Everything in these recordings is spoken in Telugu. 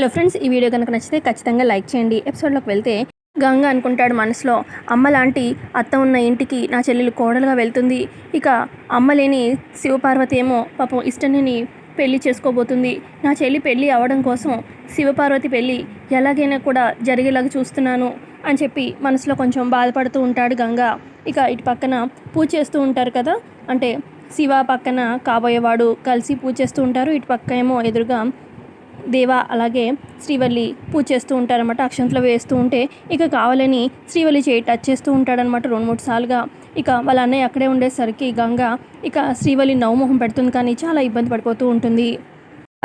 హలో ఫ్రెండ్స్ ఈ వీడియో కనుక నచ్చితే ఖచ్చితంగా లైక్ చేయండి. ఎపిసోడ్లోకి వెళ్తే గంగ అనుకుంటాడు మనసులో అమ్మ లాంటి అత్త ఉన్న ఇంటికి నా చెల్లెలు కోడలుగా వెళ్తుంది. ఇక అమ్మ లేని శివపార్వతి ఏమో పాపం ఇష్టనిని పెళ్ళి చేసుకోబోతుంది. నా చెల్లి పెళ్ళి అవడం కోసం శివపార్వతి పెళ్ళి ఎలాగైనా కూడా జరిగేలాగా చూస్తున్నాను అని చెప్పి మనసులో కొంచెం బాధపడుతూ ఉంటాడు గంగ. ఇక ఇటు పక్కన పూజ చేస్తూ ఉంటారు కదా? అంటే శివ పక్కన కాబోయేవాడు కలిసి పూజ చేస్తూ ఉంటారు. ఇటు పక్క ఏమో ఎదురుగా దేవ అలాగే శ్రీవల్లి పూజ చేస్తూ ఉంటారనమాట అక్షంతలు వేస్తూ ఉంటే ఇక కావాలని శ్రీవల్లి చేయి టచ్ చేస్తూ ఉంటాడనమాట రెండు మూడు సార్లుగా. ఇక వాళ్ళ అన్నయ్య అక్కడే ఉండేసరికి గంగ ఇక శ్రీవల్లి నవ్వుమొహం పెడుతుంది కానీ చాలా ఇబ్బంది పడిపోతూ ఉంటుంది.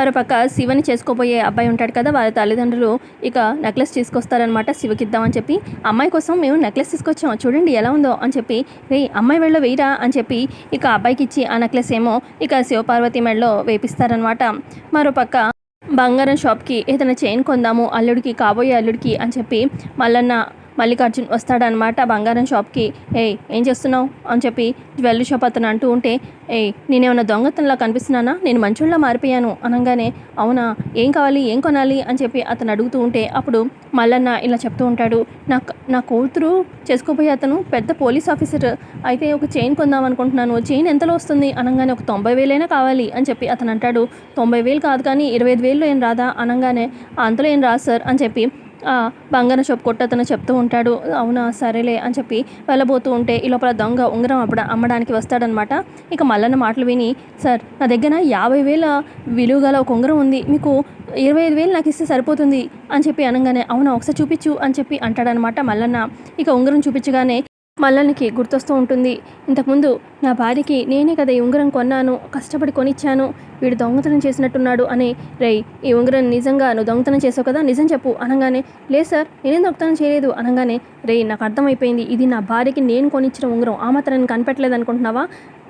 మరోపక్క శివని చేసుకోబోయే అబ్బాయి ఉంటాడు కదా వాళ్ళ తల్లిదండ్రులు ఇక నెక్లెస్ తీసుకొస్తారనమాట శివకి ఇద్దామని చెప్పి. అమ్మాయి కోసం మేము నెక్లెస్ తీసుకొచ్చాం చూడండి ఎలా ఉందో అని చెప్పి. రే అమ్మాయి మెడలో వేయరా అని చెప్పి ఇక అబ్బాయికి ఇచ్చి ఆ నెక్లెస్ ఏమో ఇక శివపార్వతి మెడలో వేపిస్తారనమాట మరోపక్క బంగారం షాప్కి ఏదైనా చైన్ కొందాము అల్లుడికి కాబోయే అల్లుడికి అని చెప్పి మల్లన్న మల్లికార్జున్ వస్తాడనమాట బంగారం షాప్కి. ఏయ్ ఏం చేస్తున్నావు? అని చెప్పి జ్యువెలరీ షాప్ అతను అంటూ ఉంటే ఏయ్ నేనేమన్నా దొంగతనంలా కనిపిస్తున్నానా? నేను మంచోళ్ళ మారిపోయాను. అనగానే అవునా? ఏం కావాలి? ఏం కొనాలి? అని చెప్పి అతను అడుగుతూ ఉంటే అప్పుడు మల్లన్న ఇలా చెప్తూ ఉంటాడు నా నా కూతురు చేసుకోబోయే అతను పెద్ద పోలీస్ ఆఫీసర్. అయితే ఒక చైన్ కొందాం అనుకుంటున్నాను. చైన్ ఎంతలో వస్తుంది? అనగానే ఒక తొంభై వేలైనా కావాలి. అని చెప్పి అతను అంటాడు తొంభై వేలు కాదు కానీ ఇరవై ఐదు వేలు ఏం రాదా? అనగానే అంతలో ఏం రాదు సార్. అని చెప్పి బంగారం షాప్ కొట్టతను చెప్తూ ఉంటాడు. అవునా సరేలే అని చెప్పి వెళ్ళబోతూ ఉంటే ఈ లోపల దొంగ ఉంగరం అప్పుడు అమ్మడానికి వస్తాడనమాట. ఇక మల్లన్న మాటలు విని సార్ నా దగ్గర యాభై వేల విలువ గల ఒక ఉంగరం ఉంది. మీకు ఇరవై ఐదు వేలు నాకు ఇస్తే సరిపోతుంది అని చెప్పి అనగానే అవునా ఒకసారి చూపించు అని చెప్పి అంటాడనమాట మల్లన్న. ఇక ఉంగరం చూపించగానే మల్లన్నకి గుర్తొస్తూ ఉంటుంది. ఇంతకుముందు నా భార్యకి నేనే కదా ఈ ఉంగరం కొన్నాను కష్టపడి కొనిచ్చాను వీడు దొంగతనం చేసినట్టున్నాడు అని. రేయ్ ఈ ఉంగరం నిజంగా నువ్వు దొంగతనం చేసావు కదా? నిజం చెప్పు అనగానే. లేదు సార్ నేనేం దొంగతనం చేయలేదు అనగానే. రేయ్ నాకు అర్థమైపోయింది ఇది నా భార్యకి నేను కొనిచ్చిన ఉంగరం ఆ మాత్రం నేను కనిపెట్టలేదు అనుకుంటున్నావా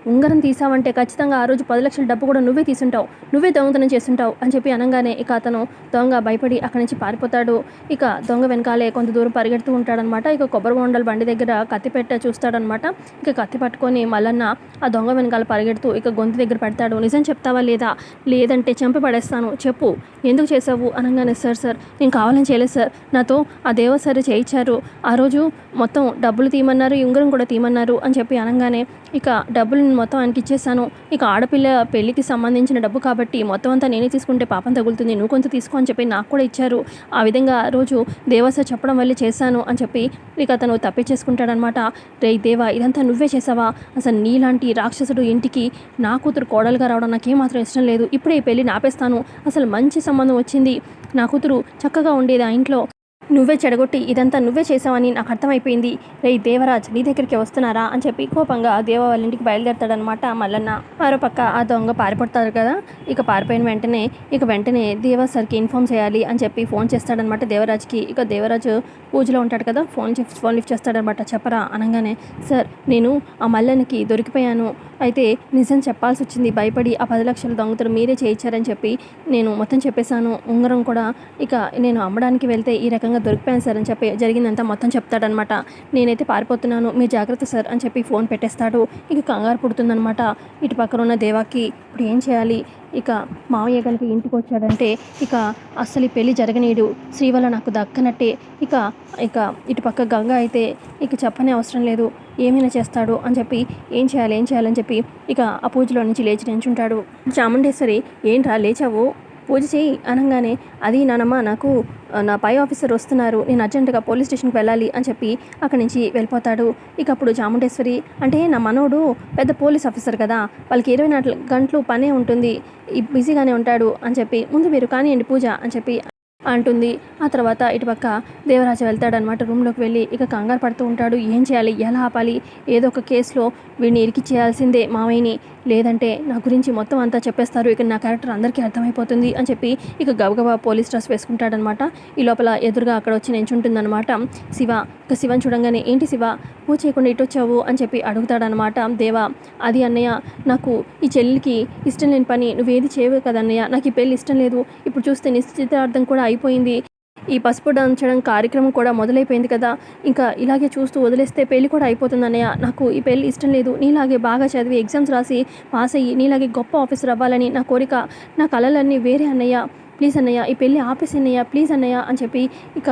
ఉంగరం తీసావంటే ఖచ్చితంగా ఆ రోజు పది లక్షల డబ్బు కూడా నువ్వే తీసుంటావు. నువ్వే దొంగతనం చేస్తుంటావు అని చెప్పి అనగానే ఇక అతను దొంగ భయపడి అక్కడి నుంచి పారిపోతాడు. ఇక దొంగ వెనకాలే కొంత దూరం పరిగెడుతూ ఉంటాడనమాట. ఇక కొబ్బరి బొండల బండి దగ్గర కత్తి పెట్ట చూస్తాడనమాట. ఇక కత్తి పట్టుకొని మల్లన్న ఆ దొంగ వెనకాల పరిగెడుతూ ఇక గొంతు దగ్గర పెడతాడు. నిజం చెప్తావా లేదా? లేదంటే చంపి పడేస్తాను. చెప్పు. ఎందుకు చేసావు అనగానే సార్ సార్ నేను కావాలని చేయలేదు సార్. నాతో ఆ దేవ చేయించారు. ఆ రోజు మొత్తం డబ్బులు తీయమన్నారు ఈ ఉంగరం కూడా తీయమన్నారు అని చెప్పి అనగానే ఇక డబ్బులు నేను మొత్తం ఆయనకి ఇచ్చేసాను ఇక ఆడపిల్ల పెళ్ళికి సంబంధించిన డబ్బు కాబట్టి మొత్తం అంతా నేనే తీసుకుంటే పాపం తగులుతుంది. నువ్వు కొంత తీసుకో అని చెప్పి నాకు కూడా ఇచ్చారు. ఆ విధంగా రోజు దేవస చెప్పడం వల్లే చేశాను అని చెప్పి ఇక అతను తప్పించేసుకుంటాడనమాట రే దేవా ఇదంతా నువ్వే చేసావా? అసలు నీలాంటి రాక్షసుడు ఇంటికి నా కూతురు కోడలుగా రావడం నాకేమాత్రం ఇష్టం లేదు. ఇప్పుడే ఈ పెళ్ళి నాపేస్తాను. అసలు మంచి సంబంధం వచ్చింది. నా కూతురు చక్కగా ఉండేది ఆ ఇంట్లో. నువ్వే చెడగొట్టి ఇదంతా నువ్వే చేసావని నాకు అర్థమైపోయింది. రే దేవరాజ్ నీ దగ్గరికి వస్తున్నారా? అని చెప్పి కోపంగా దేవ వాళ్ళ ఇంటికి బయలుదేరతాడనమాట మల్లన్న. మరో పక్క ఆ దొంగ పారిపడతారు కదా? ఇక పారిపోయిన వెంటనే ఇక వెంటనే దేవ సార్కి ఇన్ఫామ్ చేయాలి అని చెప్పి ఫోన్ చేస్తాడనమాట దేవరాజ్కి. ఇక దేవరాజు పూజలో ఉంటాడు కదా? ఫోన్ ఫోన్ లిఫ్ట్ చేస్తాడనమాట చెప్పరా? అనగానే సార్ నేను ఆ మల్లన్నకి దొరికిపోయాను. అయితే నిజం చెప్పాల్సి వచ్చింది. భయపడి ఆ పది లక్షల దొంగతలు మీరే చేయించారని చెప్పి నేను మొత్తం చెప్పేశాను. ఉంగరం కూడా ఇక నేను అమ్మడానికి వెళ్తే ఈ రకంగా దొరికిపోయాను సార్ అని చెప్పి జరిగిందంతా మొత్తం చెప్తాడనమాట. నేనైతే పారిపోతున్నాను మీ జాగ్రత్త సార్ అని చెప్పి ఫోన్ పెట్టేస్తాడు. ఇక కంగారు పుడుతుందనమాట. ఇటు పక్కన ఉన్న దేవాకి ఇప్పుడు ఏం చేయాలి? ఇక మామయ్య కనుక ఇంటికి వచ్చాడంటే ఇక అస్సలు ఈ పెళ్ళి జరగనీయడు. శ్రీవల్ల నాకు దక్కనట్టే. ఇక ఇక ఇటు పక్క గంగ అయితే ఇక చెప్పనే అవసరం లేదు. ఏమైనా చేస్తాడు అని చెప్పి ఏం చేయాలి ఏం చేయాలని చెప్పి ఇక ఆ పూజలో నుంచి లేచి నించుంటాడు. చాముండేశ్వరి ఏంట్రా లేచావు? పూజ చేయి అనగానే అది నానమ్మ నాకు నా పై ఆఫీసర్ వస్తున్నారు. నేను అర్జెంటుగా పోలీస్ స్టేషన్కి వెళ్ళాలి అని చెప్పి అక్కడి నుంచి వెళ్ళిపోతాడు. ఇక అప్పుడు చాముండేశ్వరి అంటే నా మనోడు పెద్ద పోలీస్ ఆఫీసర్ కదా వాళ్ళకి ఇరవై నాలుగు గంటలు పనే ఉంటుంది. ఈ బిజీగానే ఉంటాడు అని చెప్పి ముందు మీరు కానివ్వండి పూజ అని చెప్పి అంటుంది. ఆ తర్వాత ఇటుపక్క దేవరాజు వెళ్తాడనమాట రూమ్లోకి వెళ్ళి ఇక కంగారు పడుతూ ఉంటాడు. ఏం చేయాలి? ఎలా ఆపాలి? ఏదో ఒక కేసులో వీడిని ఇరికి చేయాల్సిందే మామయ్యని లేదంటే నా గురించి మొత్తం అంతా చెప్పేస్తారు. ఇక నా క్యారెక్టర్ అందరికీ అర్థమైపోతుంది అని చెప్పి ఇక గబగబా పోలీస్ డ్రెస్ వేసుకుంటాడనమాట ఈ లోపల ఎదురుగా అక్కడ వచ్చి నించుంటుందన్నమాట శివ. ఇక శివన్ చూడంగానే ఏంటి శివ? పూజ చేయకుండా ఇటు వచ్చావు? అని చెప్పి అడుగుతాడనమాట దేవా. అది అన్నయ్య నాకు ఈ చెల్లికి ఇష్టం లేని పని నువ్వేది చేయవు కదా అన్నయ్య? నాకు ఈ పెళ్ళి ఇష్టం లేదు. ఇప్పుడు చూస్తే నిశ్చితార్థం కూడా అయిపోయింది. ఈ పసుపు దంచడం కార్యక్రమం కూడా మొదలైపోయింది కదా. ఇంకా ఇలాగే చూస్తూ వదిలేస్తే పెళ్ళి కూడా అయిపోతుంది అన్నయ్య. నాకు ఈ పెళ్ళి ఇష్టం లేదు. నీలాగే బాగా చదివి ఎగ్జామ్స్ రాసి పాస్ అయ్యి నీలాగే గొప్ప ఆఫీసర్ అవ్వాలని నా కోరిక నా కళలన్నీ వేరే అన్నయ్య. ప్లీజ్ అన్నయ్య ఈ పెళ్ళి ఆపేసి అన్నయ్య ప్లీజ్ అన్నయ్య అని చెప్పి ఇక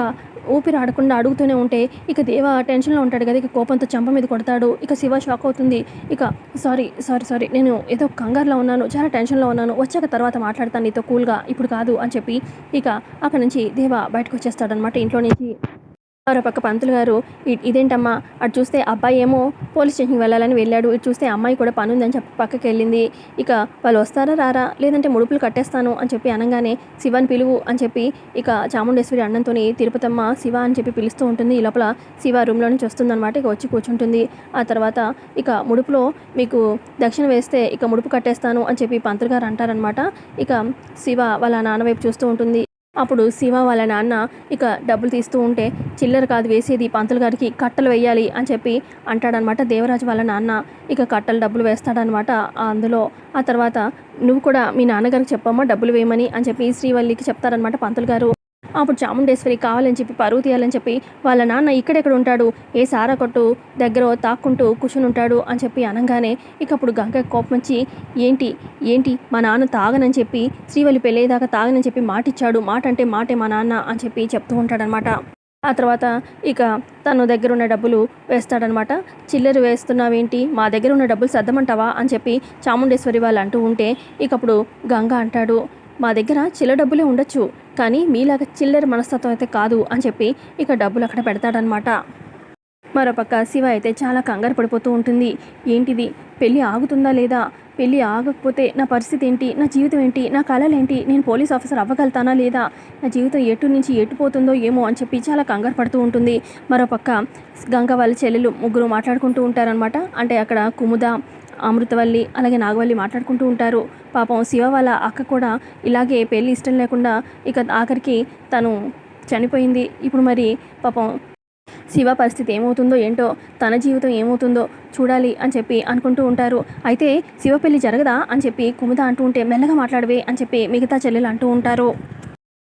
ఊపిరి ఆడకుండా అడుగుతూనే ఉంటే ఇక దేవ టెన్షన్లో ఉంటాడు కదా ఇక కోపంతో చంప మీద కొడతాడు ఇక శివ షాక్ అవుతుంది. ఇక సారీ సారీ సారీ నేను ఏదో కంగారులో ఉన్నాను చాలా టెన్షన్లో ఉన్నాను వచ్చాక తర్వాత మాట్లాడతాను నీతో కూల్గా ఇప్పుడు కాదు అని చెప్పి ఇక అక్కడ నుంచి దేవ బయటకు వచ్చేస్తాడనమాట ఇంట్లో నుంచి. మరోపక్క పంతులు గారు "ఇ- ఇదేంటమ్మా? అటు చూస్తే అబ్బాయి ఏమో పోలీస్ స్టేషన్కి వెళ్ళాలని వెళ్ళాడు. ఇటు చూస్తే అమ్మాయి కూడా పని ఉందని చెప్పి పక్కకి వెళ్ళింది. ఇక వాళ్ళు వస్తారా రారా? లేదంటే ముడుపులు కట్టేస్తాను అని చెప్పి అనగానే శివాని పిలువు అని చెప్పి ఇక చాముండేశ్వరి అన్నంతో తిరుపతమ్మ శివ అని చెప్పి పిలుస్తూ ఉంటుంది. ఈ లోపల శివ రూమ్లో నుంచి వస్తుందన్నమాట. ఇక వచ్చి కూర్చుంటుంది. ఆ తర్వాత ఇక ముడుపులో మీకు దక్షిణ వేస్తే ఇక ముడుపు కట్టేస్తాను అని చెప్పి పంతులు గారు అంటారనమాట ఇక శివ వాళ్ళ నాన్న వైపు చూస్తూ ఉంటుంది. అప్పుడు శివ వాళ్ళ నాన్న ఇక డబ్బులు తీస్తూ ఉంటే చిల్లర కాదు వేసేది పంతులు గారికి కట్టలు వేయాలి అని చెప్పి అంటాడనమాట దేవరాజు వాళ్ళ నాన్న. ఇక కట్టలు డబ్బులు వేస్తాడనమాట అందులో. ఆ తర్వాత నువ్వు కూడా మీ నాన్నగారికి చెప్పమ్మా డబ్బులు వేయమని అని చెప్పి శ్రీవల్లికి చెప్తారనమాట పంతులు గారు. అప్పుడు చాముండేశ్వరి కావాలని చెప్పి పరువు తీయాలని చెప్పి వాళ్ళ నాన్న ఇక్కడెక్కడ ఉంటాడు? ఏ సారా కొట్టు దగ్గర తాక్కుంటూ కూర్చుని ఉంటాడు అని చెప్పి అనగానే ఇక అప్పుడు గంగ కోపం వచ్చి ఏంటి? ఏంటి? మా నాన్న తాగనని చెప్పి శ్రీవల్లి పెళ్ళేదాకా తాగనని చెప్పి మాట ఇచ్చాడు మాట అంటే మాటే మా నాన్న అని చెప్పి చెప్తూ ఉంటాడనమాట. ఆ తర్వాత ఇక తను దగ్గర ఉన్న డబ్బులు వేస్తాడనమాట. చిల్లర వేస్తున్నావేంటి? మా దగ్గర ఉన్న డబ్బులు సర్దమంటావా? అని చెప్పి చాముండేశ్వరి వాళ్ళు అంటూ ఉంటే ఇక అప్పుడు గంగ అంటాడు మా దగ్గర చిల్లర డబ్బులే ఉండొచ్చు కానీ మీలాగా చిల్లర మనస్తత్వం అయితే కాదు అని చెప్పి ఇక డబ్బులు అక్కడ పెడతాడనమాట మరోపక్క శివ అయితే చాలా కంగారు పడిపోతూ ఉంటుంది. ఏంటిది? పెళ్ళి ఆగుతుందా లేదా? పెళ్ళి ఆగకపోతే నా పరిస్థితి ఏంటి? నా జీవితం ఏంటి? నా కళలేంటి ఏంటి? నేను పోలీస్ ఆఫీసర్ అవ్వగలుగుతానా లేదా? నా జీవితం ఎటు నుంచి ఎటు పోతుందో ఏమో అని చెప్పి చాలా కంగారు పడుతూ ఉంటుంది. మరోపక్క గంగ వాళ్ళ చెల్లెలు ముగ్గురు మాట్లాడుకుంటూ ఉంటారనమాట అంటే అక్కడ కుముద అమృతవల్లి అలాగే నాగవల్లి మాట్లాడుకుంటూ ఉంటారు. పాపం శివ వాళ్ళ అక్క కూడా ఇలాగే పెళ్ళి ఇష్టం లేకుండా ఇక ఆఖరికి తను చనిపోయింది. ఇప్పుడు మరి పాపం శివ పరిస్థితి ఏమవుతుందో ఏంటో తన జీవితం ఏమవుతుందో చూడాలి అని చెప్పి అనుకుంటూ ఉంటారు. అయితే శివ పెళ్ళి జరగదా అని చెప్పి కుముద అంటూ ఉంటే మెల్లగా మాట్లాడవే అని చెప్పి మిగతా చెల్లెలు అంటూ ఉంటారు.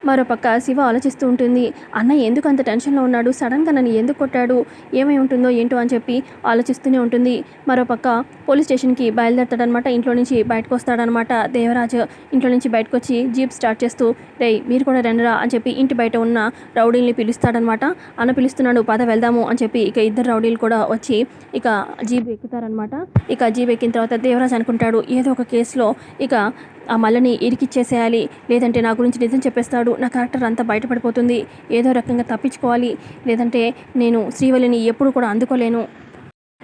మరోపక్క శివ ఆలోచిస్తూ ఉంటుంది అన్న ఎందుకు అంత టెన్షన్లో ఉన్నాడు? సడన్గా నన్ను ఎందుకు కొట్టాడు? ఏమై ఉంటుందో ఏంటో అని చెప్పి ఆలోచిస్తూనే ఉంటుంది. మరోపక్క పోలీస్ స్టేషన్కి బయలుదేరతాడనమాట. ఇంట్లో నుంచి బయటకు వస్తాడనమాట దేవరాజు. ఇంట్లో నుంచి బయటకు వచ్చి జీప్ స్టార్ట్ చేస్తూ రే మీరు కూడా రండిరా అని చెప్పి ఇంటి బయట ఉన్న రౌడీల్ని పిలుస్తాడనమాట. అన్న పిలుస్తున్నాడు పద వెళ్దాము అని చెప్పి ఇక ఇద్దరు రౌడీలు కూడా వచ్చి ఇక జీప్ ఎక్కుతారనమాట. ఇక జీప్ ఎక్కిన తర్వాత దేవరాజ్ అనుకుంటాడు ఏదో ఒక కేసులో ఇక ఆ మల్లని ఇరికిచ్చేసేయాలి. లేదంటే నా గురించి నిజం చెప్పేస్తాడు. నా క్యారెక్టర్ అంతా బయటపడిపోతుంది. ఏదో రకంగా తప్పించుకోవాలి. లేదంటే నేను శ్రీవల్లిని ఎప్పుడు కూడా అందుకోలేను.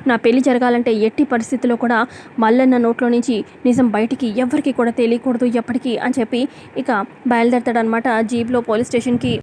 నా పెళ్ళి జరగాలంటే ఎట్టి పరిస్థితుల్లో కూడా మల్లన్న నోట్లో నుంచి నిజం బయటికి ఎవరికి కూడా తెలియకూడదు ఎప్పటికీ అని చెప్పి ఇక బయలుదేరతాడనమాట జీప్లో పోలీస్ స్టేషన్కి.